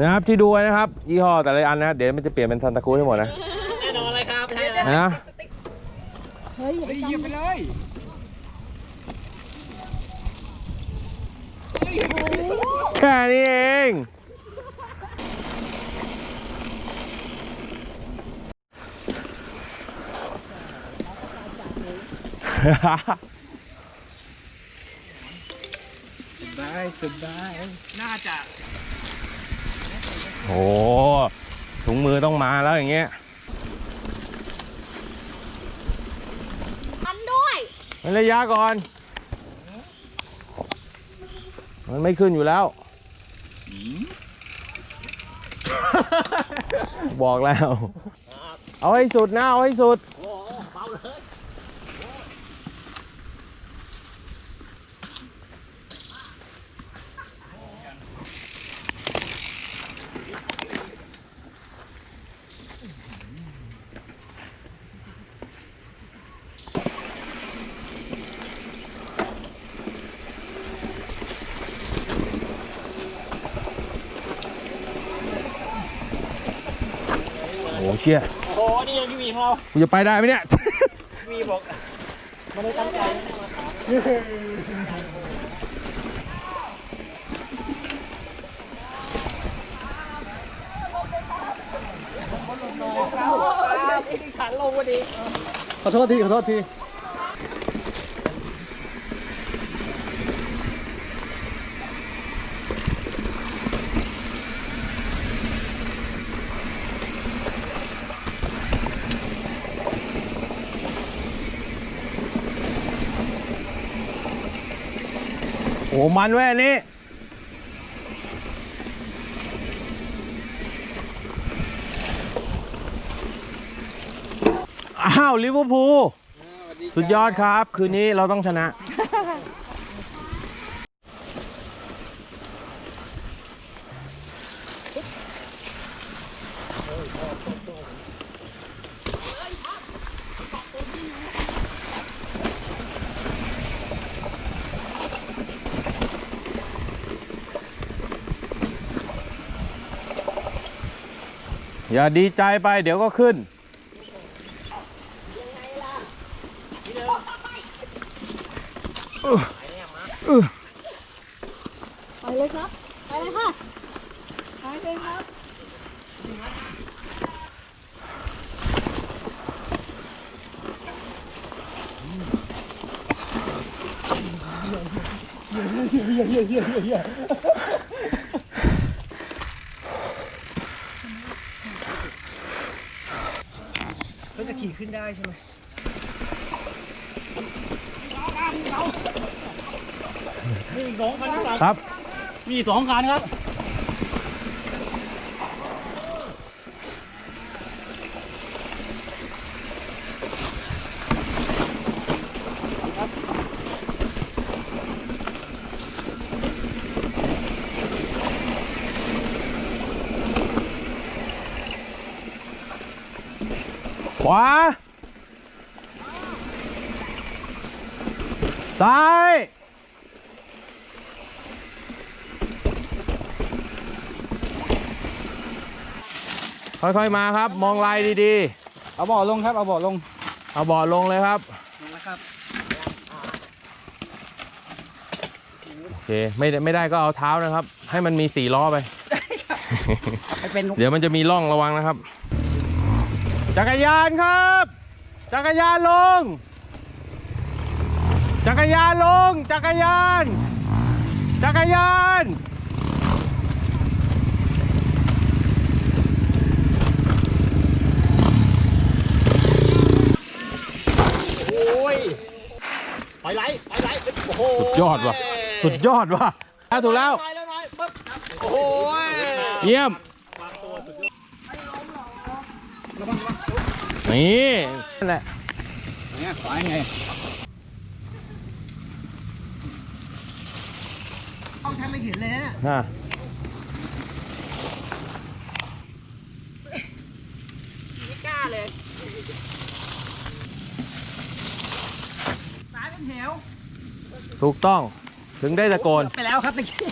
นะครับที่ดูไว้นะครับยี่ห้อแต่ละอันนะ เดี๋ยวมันจะเปลี่ยนเป็นซันตาครูให้หมดนะแน่นอนเลยครับใช่แล้วนะเฮ้ยอย่าไปเฮ้ยหยิบไปเลยแค่นี้เองสบายสบายน่าจะ โอ้ถุงมือต้องมาแล้วอย่างเงี้ยอันด้วยมันระยะก่อน มันไม่ขึ้นอยู่แล้ว บอกแล้ว เอาให้สุดนะ เอาให้สุด โอ้โหเบาเลย โอ้ เชี่ยโอ้โห นี่ยังพี่หมีของเรากูจะไปได้ไหมเนี่ย พี่หมีบอกไม่ได้ตั้งใจขันลงพอดี ขอโทษที ขอโทษที อ้มันแว่นี้อ้าวลิเวอร์พูลสุดยอดครับ คืนนี้เราต้องชนะ อย่าดีใจไปเดี๋ยวก็ขึ้น ไปเลยครับ ไปเลยค่ะ ไปเลยครับ ก็จะขี่ขึ้นได้ใช่ไหมมีสองคันครับครับ มีสองคันครับ ขวา ซ้าย ค่อยๆมาครับ มองลายดีเอาเบาะลงครับ เอาเบาะลงๆ เอาเบาะลงเลยครับ ลงแล้วครับ โอเค ไม่ได้ไม่ได้ก็เอาเท้านะครับ ให้มันมีสี่ล้อไป ให้เป็นเดี๋ยวมันจะมีร่องระวังนะครับ จักรยานครับ จักรยานลง จักรยานลง จักรยาน จักรยานโอ้ยไปไหลไปไหลโอ้โหสุดยอดว่ะ สุดยอดว่ะแล้วถูกแล้ว ไปแล้วไปปึ๊บโอ้โหเยี่ยม นี่นั่นแหละเนี่ยขวาไงต้องแทบไม่เห็นเลยนะน่ะไม่กล้าเลยสายเป็นแถวถูกต้องถึงได้ตะโกน ไปแล้วครับตะกี้